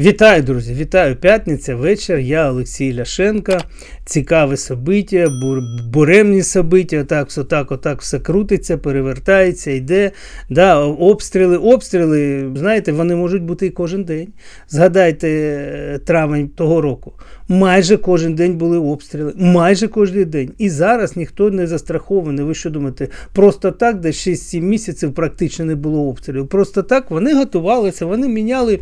Вітаю, друзі! Вітаю! П'ятниця, вечір. Я Олексій Ляшенко. Цікаве собиття, бур, буремні собиття. Отак, отак, отак все крутиться, перевертається, йде. Да, Обстріли, обстріли, знаєте, вони можуть бути і кожен день. Згадайте е, травень того року. Майже кожен день були обстріли. Майже кожен день. І зараз ніхто не застрахований. Ви що думаєте? Просто так, де 6-7 місяців практично не було обстрілів. Просто так вони готувалися, вони міняли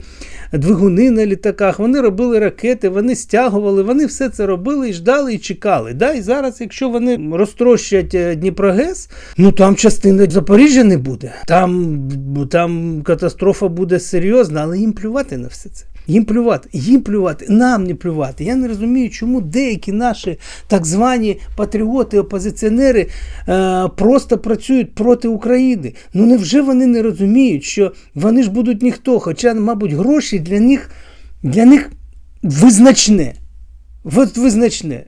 двигуни на літаках, вони робили ракети, вони стягували, вони все це робили і ждали, і чекали. Да? І зараз, якщо вони розтрощать е, Дніпрогес, ну там частини Запоріжжя не буде. Там, Там катастрофа буде серйозна, але їм плювати на все це. Їм плювати, їм плювати, нам не плювати. Я не розумію, чому деякі наші так звані патріоти, опозиціонери е, просто працюють проти України. Ну невже вони не розуміють, що вони ж будуть ніхто? Хоча, мабуть, гроші для них для них визначне. От визначне.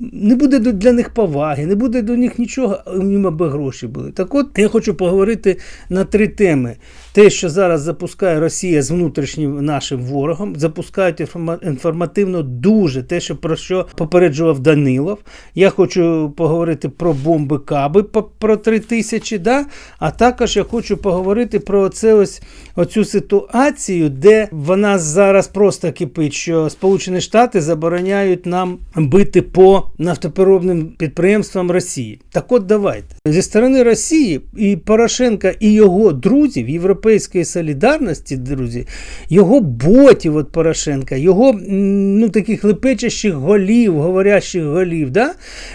Не буде для них поваги, не буде до них нічого, аби гроші були. Так от я хочу поговорити на три теми. Те, що зараз запускає Росія з внутрішнім нашим ворогом, запускають інформативно дуже те, що про що попереджував Данилов. Я хочу поговорити про бомби Каби про три тисячі, да? а також я хочу поговорити про це ось оцю ситуацію, де вона зараз просто кипить, що Сполучені Штати забороняють нам бити по нафтопереробним підприємствам Росії. Так от давайте зі сторони Росії і Порошенка і його друзів Європейської солідарності, друзі, його ботів от Порошенка, його ну, таких лепечащих голів, говорящих голів, да,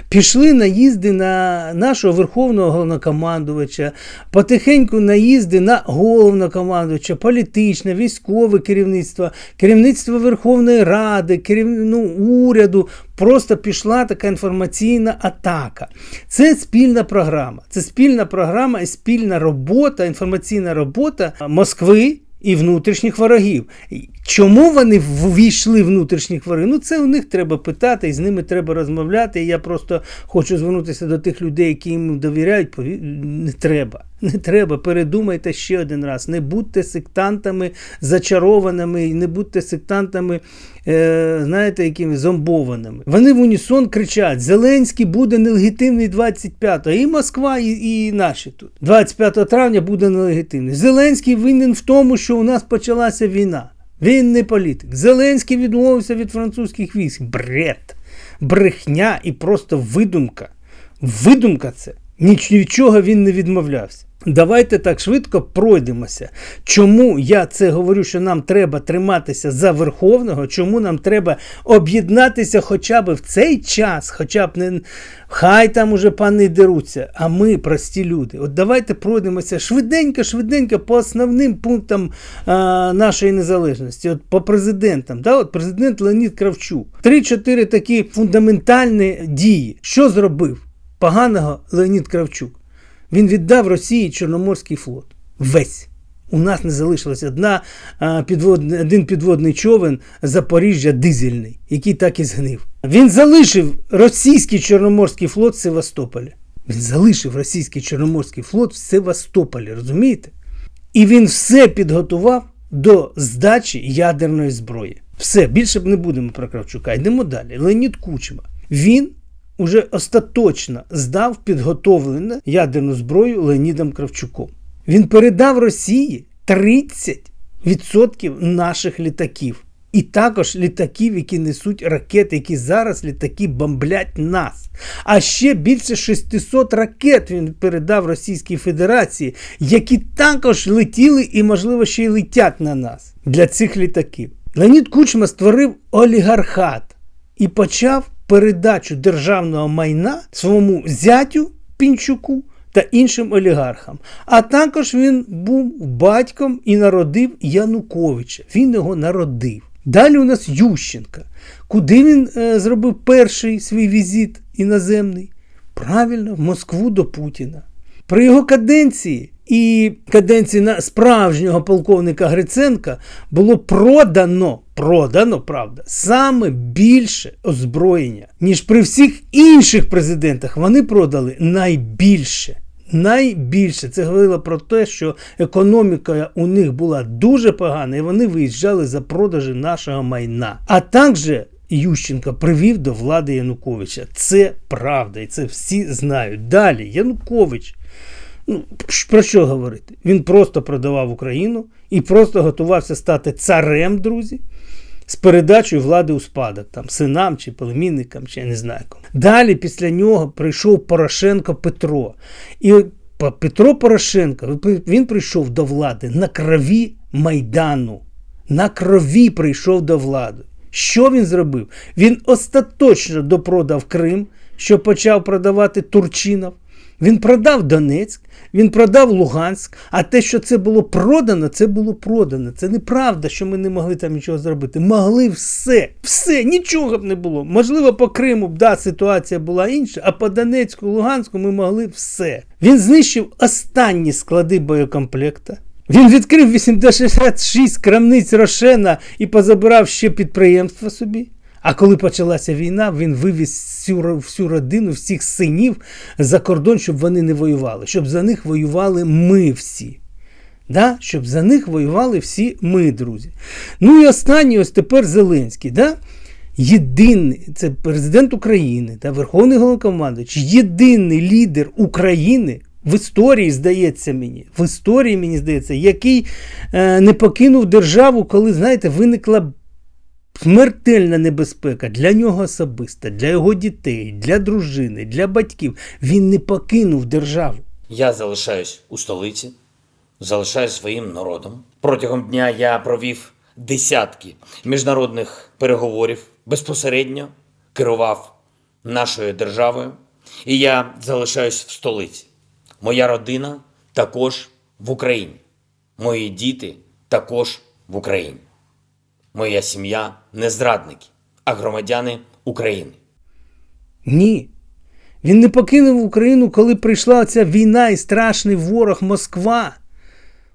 пішли наїзди на нашого верховного головнокомандувача, потихеньку наїзди на головнокомандувача, політичне, військове керівництво, керівництво Верховної Ради, керів... ну, уряду. Просто пішла така інформаційна атака. Це спільна програма. Це спільна програма і спільна робота, інформаційна робота Москви і внутрішніх ворогів. Чому вони ввійшли внутрішніх ворогів? Ну це у них треба питати, і з ними треба розмовляти. І я просто хочу звернутися до тих людей, які їм довіряють. Не треба. Не треба. Передумайте ще один раз. Не будьте сектантами зачарованими, не будьте сектантами, е, знаєте, якими зомбованими. Вони в унісон кричать: Зеленський буде нелегітимний 25-го. І Москва, і, і наші тут. 25 травня буде нелегітимний. Зеленський винен в тому, що у нас почалася війна. Він не політик. Зеленський відмовився від французьких військ. Бред, брехня і просто видумка. Видумка це. Нічого він не відмовлявся. Давайте так швидко пройдемося. Чому я це говорю, що нам треба триматися за Верховного, чому нам треба об'єднатися хоча б в цей час, хоча б не хай там уже пани деруться, а ми прості люди. От давайте пройдемося швиденько-швиденько по основним пунктам а, нашої незалежності, от по президентам. Да? От Президент Леонід Кравчук. Три-чотири такі фундаментальні дії. Що зробив поганого Леонід Кравчук? Він віддав Росії Чорноморський флот. Весь. У нас не залишилась одна підвод, один підводний човен Запоріжжя дизельний, який так і згнив. Він залишив російський Чорноморський флот в Севастополі. Він залишив російський Чорноморський флот в Севастополі, розумієте? І він все підготував до здачі ядерної зброї. Все, більше не будемо про Кравчука. Йдемо далі. Леонід Кучма. Він уже остаточно здав підготовлену ядерну зброю Леонідом Кравчуком. Він передав Росії 30% наших літаків. І також літаків, які несуть ракети, які зараз літаки бомблять нас. А ще більше 600 ракет він передав Російській Федерації, які також летіли і, можливо, ще й летять на нас для цих літаків. Леонід Кучма створив олігархат і почав передачу державного майна своєму зятю Пінчуку та іншим олігархам. А також він був батьком і народив Януковича. Він його народив. Далі у нас Ющенка. Куди він е, зробив перший свій візит іноземний? Правильно, в Москву до Путіна. При його каденції і каденції на справжнього полковника Гриценка було продано, продано, правда, саме більше озброєння, ніж при всіх інших президентах. Вони продали найбільше. найбільше. Це говорило про те, що економіка у них була дуже погана, і вони виїжджали за продажі нашого майна. А також Ющенко привів до влади Януковича. Це правда, і це всі знають. Далі Янукович. Ну, про що говорити? Він просто продавав Україну і просто готувався стати царем, друзі, з передачею влади у спадок, там, синам чи племінникам, чи я не знаю кому. Далі після нього прийшов Порошенко Петро. І Петро Порошенко він прийшов до влади на крові Майдану. На крові прийшов до влади. Що він зробив? Він остаточно допродав Крим, що почав продавати Турчинов. Він продав Донецьк, він продав Луганськ, а те, що це було продано, це було продано. Це неправда, що ми не могли там нічого зробити. Могли все, все, нічого б не було. Можливо, по Криму б да, ситуація була інша, а по Донецьку, Луганську ми могли все. Він знищив останні склади боєкомплекта. Він відкрив 86 крамниць Рошена і позабирав ще підприємства собі. А коли почалася війна, він вивіз всю всю родину, всіх синів за кордон, щоб вони не воювали, щоб за них воювали ми всі. Да? Щоб за них воювали всі ми, друзі. Ну і останній, ось тепер Зеленський. Да? Єдиний, це президент України та Верховний Головнокомандуючий, єдиний лідер України. В історії, здається мені, в історії, мені здається, який е, не покинув державу, коли, знаєте, виникла смертельна небезпека для нього особисто, для його дітей, для дружини, для батьків. Він не покинув державу. Я залишаюсь у столиці, залишаюсь своїм народом. Протягом дня я провів десятки міжнародних переговорів, безпосередньо керував нашою державою, і я залишаюсь в столиці. Моя родина також в Україні. Мої діти також в Україні. Моя сім'я не зрадники, а громадяни України. Ні. Він не покинув Україну, коли прийшла ця війна і страшний ворог Москва.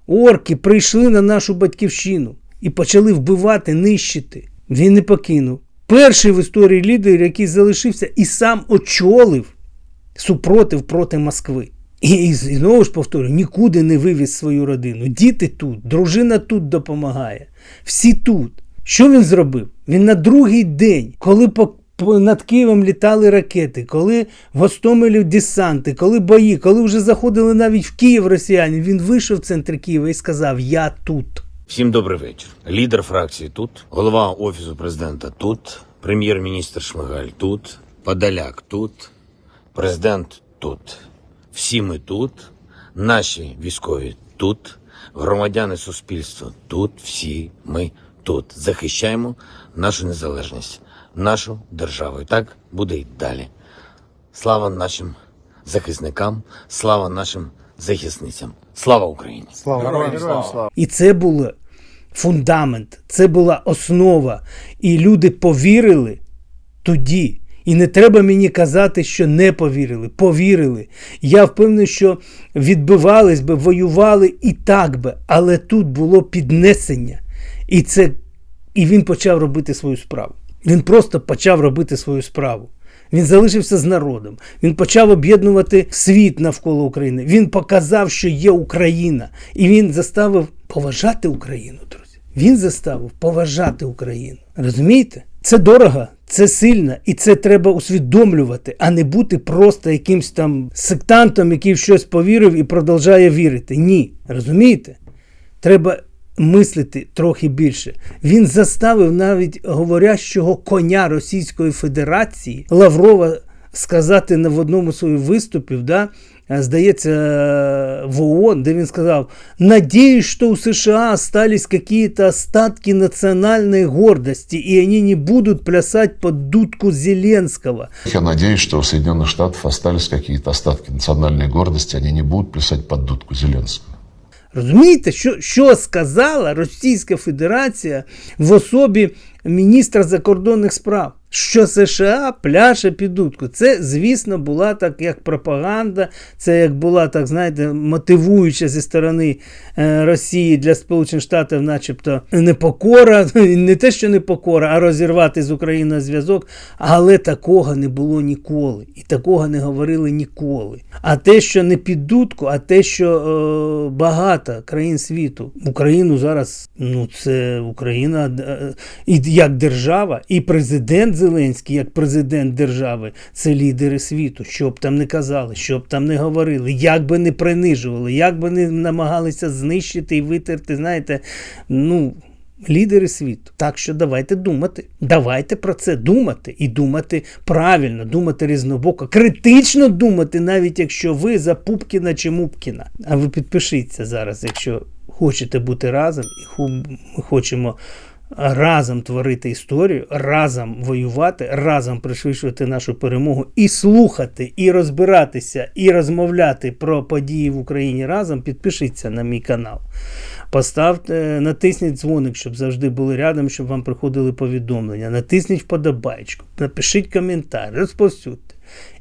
Орки прийшли на нашу батьківщину і почали вбивати, нищити. Він не покинув. Перший в історії лідер, який залишився і сам очолив супротив проти Москви. І, і знову ж повторюю, нікуди не вивіз свою родину. Діти тут, дружина тут допомагає. Всі тут. Що він зробив? Він на другий день, коли по, над Києвом літали ракети, коли в Гостомелі десанти, коли бої, коли вже заходили навіть в Київ росіяни, він вийшов в центр Києва і сказав: Я тут. Всім добрий вечір. Лідер фракції тут, голова офісу президента тут, прем'єр-міністр Шмигаль тут, Подоляк тут, президент тут. Всі ми тут, наші військові тут, громадяни суспільства тут, всі ми тут захищаємо нашу незалежність, нашу державу. І так буде й далі. Слава нашим захисникам, слава нашим захисницям. Слава Україні! Слава героям слава. І це був фундамент, це була основа. І люди повірили тоді. І не треба мені казати, що не повірили. Повірили. Я впевнений, що відбивались би, воювали і так би, але тут було піднесення. І це, і він почав робити свою справу. Він просто почав робити свою справу. Він залишився з народом. Він почав об'єднувати світ навколо України. Він показав, що є Україна, і він заставив поважати Україну, друзі. Він заставив поважати Україну. Розумієте? Це дорого, це сильно, і це треба усвідомлювати, а не бути просто якимсь там сектантом, який в щось повірив і продовжує вірити. Ні. Розумієте? Треба мислити трохи більше. Він заставив навіть говорящого коня Російської Федерації Лаврова сказати в одному своїх виступів, да, здається, в ООН, де він сказав: Надіюсь, що у США остались какие-то остатки национальной гордости, и они не будут плясать под дудку Зеленского. Я надеюсь, что у Соединенных Штатов остались какие-то остатки национальной гордости, они не будут плясать под дудку Зеленского. Розумієте, що що сказала Російська Федерація в особі міністра закордонних справ? Що США пляше під дудку. Це, звісно, була так як пропаганда, це як була так, знаєте, мотивуюча зі сторони е, Росії для Сполучених Штатів, начебто непокора, не те, що непокора, а розірвати з Україною зв'язок. Але такого не було ніколи. І такого не говорили ніколи. А те, що не під дудку, а те, що е, багато країн світу, Україну зараз, ну це Україна е, і як держава, і президент Зеленський, як президент держави, це лідери світу. Що б там не казали, що б там не говорили, як би не принижували, як би не намагалися знищити і витерти, знаєте, ну. Лідери світу. Так що давайте думати. Давайте про це думати і думати правильно, думати різнобоко, критично думати, навіть якщо ви за Пупкіна чи Мупкіна. А ви підпишіться зараз, якщо хочете бути разом, і ми хочемо разом творити історію, разом воювати, разом пришвидшувати нашу перемогу і слухати, і розбиратися, і розмовляти про події в Україні разом. Підпишіться на мій канал. Поставте, натисніть дзвоник, щоб завжди були рядом, щоб вам приходили повідомлення. Натисніть вподобайку, напишіть коментар, розповсюдьте.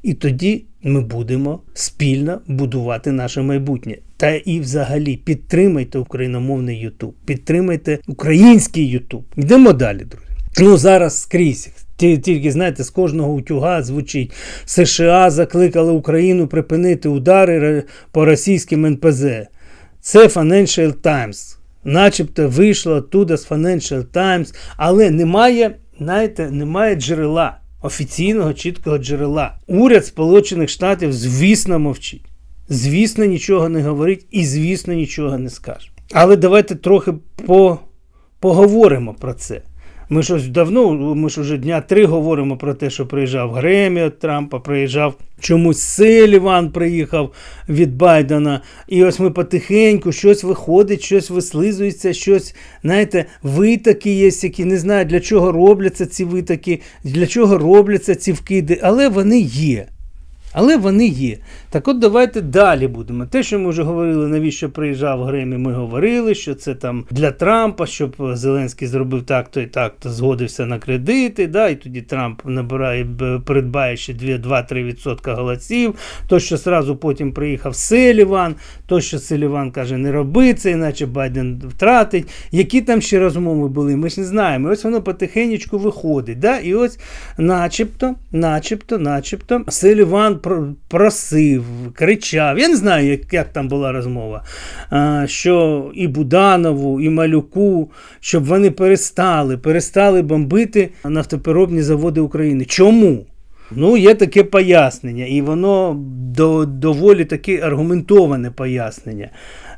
І тоді ми будемо спільно будувати наше майбутнє. Та і взагалі підтримайте україномовний Ютуб, підтримайте український Ютуб. Йдемо далі, друзі. Ну зараз скрізь. Тільки знаєте, з кожного утюга звучить США закликали Україну припинити удари по російським НПЗ. Це Financial Times. Начебто вийшло оттуда з Financial Times, але немає, знаєте, немає джерела, офіційного чіткого джерела. Уряд Сполучених Штатів, звісно, мовчить. Звісно, нічого не говорить і, звісно, нічого не скаже. Але давайте трохи по, поговоримо про це. Ми ж ось давно, ми ж уже дня три говоримо про те, що приїжджав Гремі від Трампа, приїжджав чомусь Селіван приїхав від Байдена. І ось ми потихеньку щось виходить, щось вислизується, щось, знаєте, витаки є, які не знаю, для чого робляться ці витаки, для чого робляться ці вкиди, але вони є. Але вони є. Так от давайте далі будемо. Те, що ми вже говорили, навіщо приїжджав Гремі, ми говорили, що це там для Трампа, щоб Зеленський зробив так-то і так-то, згодився на кредити. Да, і тоді Трамп набирає, придбає ще 2-3% голосів. То, що зразу потім приїхав Селіван, то, що Селіван каже, не роби це, іначе Байден втратить. Які там ще розмови були, ми ж не знаємо. І ось воно потихенечку виходить. Да? І ось начебто, начебто, начебто, Селіван просив, кричав. Я не знаю, як, як там була розмова. Що і Буданову, і Малюку, щоб вони перестали, перестали бомбити нафтопереробні заводи України. Чому? Ну, є таке пояснення, і воно до, доволі таке аргументоване пояснення.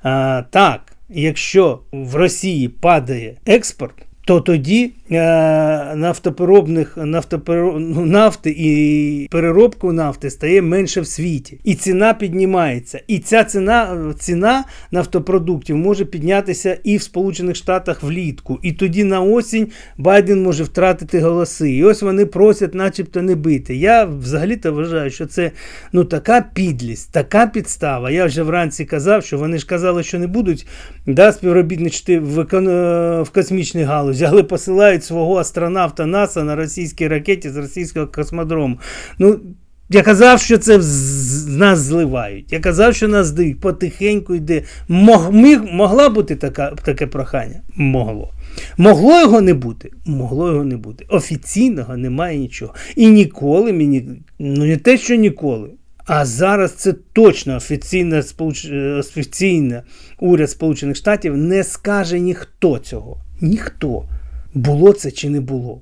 А, так, якщо в Росії падає експорт, то тоді нафтопереробних нафтоперо, ну, нафти і переробку нафти стає менше в світі. І ціна піднімається. І ця ціна, ціна нафтопродуктів може піднятися і в Сполучених Штатах влітку. І тоді на осінь Байден може втратити голоси. І ось вони просять, начебто, не бити. Я взагалі-то вважаю, що це ну така підлість, така підстава. Я вже вранці казав, що вони ж казали, що не будуть да, співробітничати в, в космічній галузі, але посилають свого астронавта НАСА на російській ракеті з російського космодрому. Ну, я казав, що це нас зливають. Я казав, що нас здають. Потихеньку йде. Мог, міг, могла бути така, таке прохання? Могло. Могло його не бути? Могло його не бути. Офіційного немає нічого. І ніколи мені, ну не те, що ніколи. А зараз це точно офіційна е, офіційна уряд Сполучених Штатів не скаже ніхто цього. Ніхто. Було це чи не було.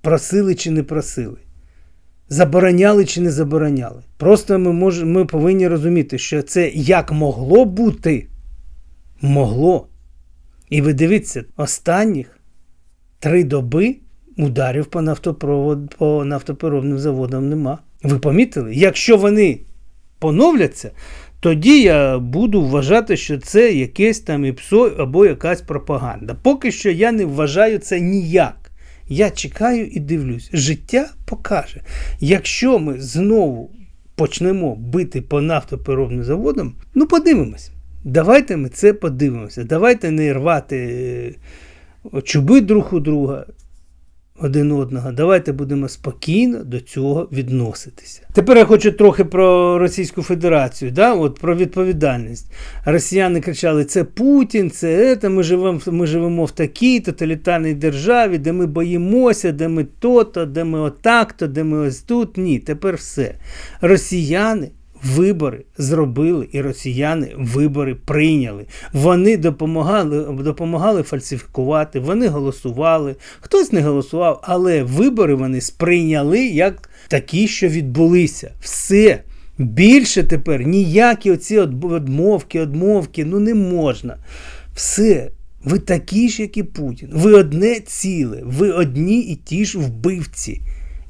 Просили чи не просили. Забороняли чи не забороняли. Просто ми, мож... ми повинні розуміти, що це як могло бути. Могло. І ви дивіться, останніх три доби ударів по, нафтопровод... по нафтопереробним заводам нема. Ви помітили? Якщо вони поновляться, тоді я буду вважати, що це якесь там ІПСО або якась пропаганда. Поки що я не вважаю це ніяк. Я чекаю і дивлюсь. Життя покаже. Якщо ми знову почнемо бити по нафтопереробним заводам, ну подивимось. Давайте ми це подивимося. Давайте не рвати е, чуби друг у друга. Один одного. Давайте будемо спокійно до цього відноситися. Тепер я хочу трохи про Російську Федерацію, да? От про відповідальність. Росіяни кричали: це Путін, це це, ми живемо, ми живемо в такій тоталітарній державі, де ми боїмося, де ми то-то, де ми отак-то, де ми ось тут. Ні, тепер все. Росіяни. Вибори зробили, і росіяни вибори прийняли. Вони допомагали допомагали фальсифікувати, вони голосували. Хтось не голосував, але вибори вони сприйняли як такі, що відбулися. Все. Більше тепер ніякі оці одмовки, одмовки, ну не можна. Все. Ви такі ж, як і Путін. Ви одне ціле, ви одні і ті ж вбивці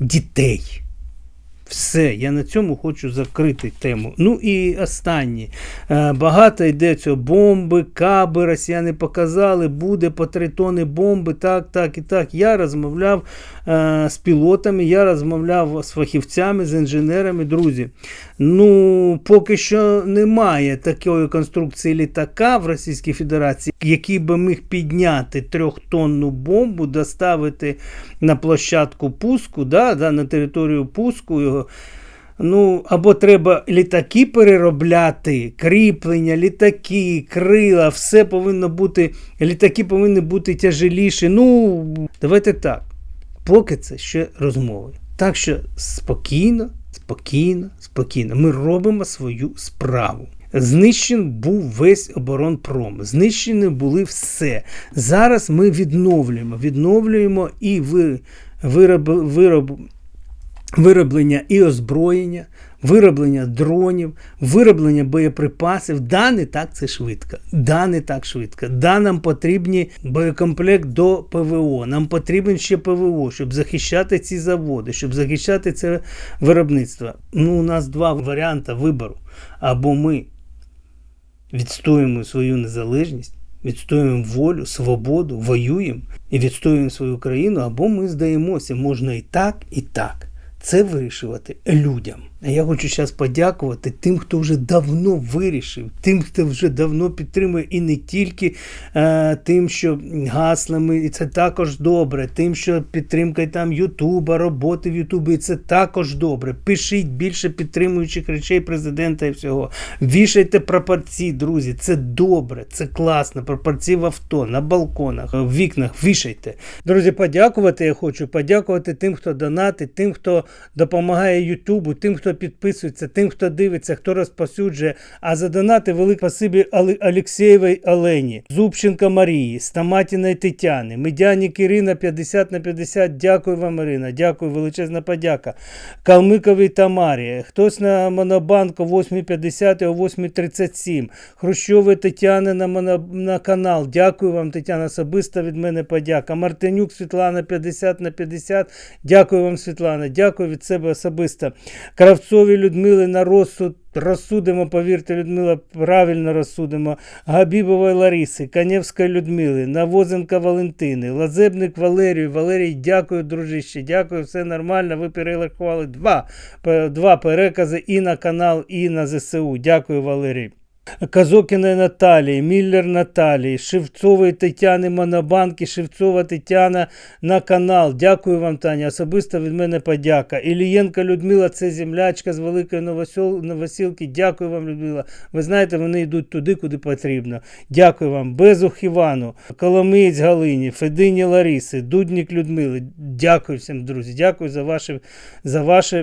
дітей. Все, я на цьому хочу закрити тему. Ну і останнє. Е, Багато йде цього бомби, каби, росіяни показали, буде по три тони бомби, так, так і так. Я розмовляв е, з пілотами, я розмовляв з фахівцями, з інженерами, друзі. Ну, поки що немає такої конструкції літака в Російській Федерації, який би міг підняти трьохтонну бомбу, доставити на площадку пуску, да, да, на територію пуску його. Ну, або треба літаки переробляти, кріплення, літаки, крила, все повинно бути. Літаки повинні бути тяжеліші. Ну, давайте так. Поки це ще розмови. Так що спокійно, спокійно, спокійно. Ми робимо свою справу. Знищений був весь оборонпром, знищені були все. Зараз ми відновлюємо, відновлюємо і вироб, вироб, вироблення і озброєння, вироблення дронів, вироблення боєприпасів. Да, не так це швидко. Да, не так швидко. Да, нам потрібні боєкомплект до ПВО. Нам потрібен ще ПВО, щоб захищати ці заводи, щоб захищати це виробництво. Ну, у нас два варіанти вибору. Або ми відстоюємо свою незалежність. Відстоюємо волю, свободу, воюємо і відстоюємо свою країну, або ми здаємося, можна і так, і так. Це вирішувати людям. А я хочу зараз подякувати тим, хто вже давно вирішив, тим, хто вже давно підтримує, і не тільки е, тим, що гаслами, і це також добре, тим, що підтримка там Ютуба, роботи в Ютубі, і це також добре. Пишіть більше підтримуючих речей президента і всього. Вішайте прапорці, друзі. Це добре, це класно. Прапорці в авто, на балконах, в вікнах. Вішайте. Друзі, подякувати я хочу. Подякувати тим, хто донатить, тим, хто допомагає Ютубу, тим, хто підписується, тим, хто дивиться, хто розпосюджує. А за донати велике спасибі Олексєєвій Олені, Зубченка Марії, Стаматіної Тетяни, Медяник Ірина 50 на 50. Дякую вам, Ірина. Дякую, величезна подяка. Калмиковій Тамарі. Хтось на Монобанку 8.50 о 8.37. Хрущової Тетяни на, моно... на канал. Дякую вам, Тетяна. Особисто від мене подяка. Мартинюк Світлана 50 на 50. Дякую вам, Світлана. Дякую від себе особисто. Кравцові Людмили на розсуд. Розсудимо, повірте, Людмила, правильно розсудимо. Габібової Лариси, Канєвської Людмили, Навозенка Валентини, Лазебник Валерію. Валерій, дякую, дружище, дякую, все нормально. Ви перерахували два, два перекази і на канал, і на ЗСУ. Дякую, Валерій. Казокіної Наталії, Міллер Наталії, Шевцової Тетяни Монобанки, Шевцова Тетяна на канал. Дякую вам, Таня. Особисто від мене подяка. Ілієнка Людмила, це землячка з Великої Новосіл... Новосілки. Дякую вам, Людмила. Ви знаєте, вони йдуть туди, куди потрібно. Дякую вам. Безух Івану, Коломиєць Галині, Федині Лариси, Дуднік Людмили. Дякую всім, друзі. Дякую за ваші, за ваші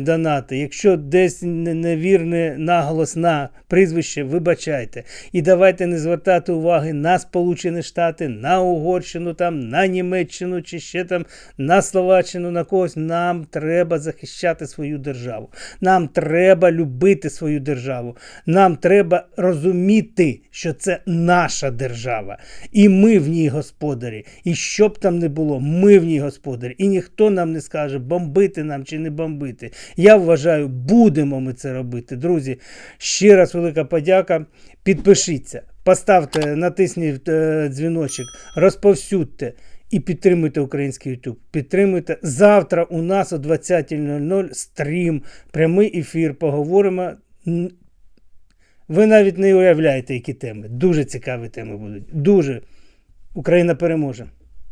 донати. Якщо десь невірне наголос на прізвище, вибачайте. І давайте не звертати уваги на Сполучені Штати, на Угорщину, там, на Німеччину чи ще там на Словаччину, на когось. Нам треба захищати свою державу. Нам треба любити свою державу. Нам треба розуміти, що це наша держава. І ми в ній господарі. І що б там не було, ми в ній господарі. І ніхто нам не скаже, бомбити нам чи не бомбити. Я вважаю, будемо ми це робити. Друзі, ще раз велика подяка. Підпишіться, поставте, натисніть е, дзвіночок, розповсюдьте і підтримуйте український YouTube. Підтримуйте. Завтра у нас о 20.00 стрім, прямий ефір. Поговоримо. Ви навіть не уявляєте, які теми. Дуже цікаві теми будуть. Дуже. Україна переможе.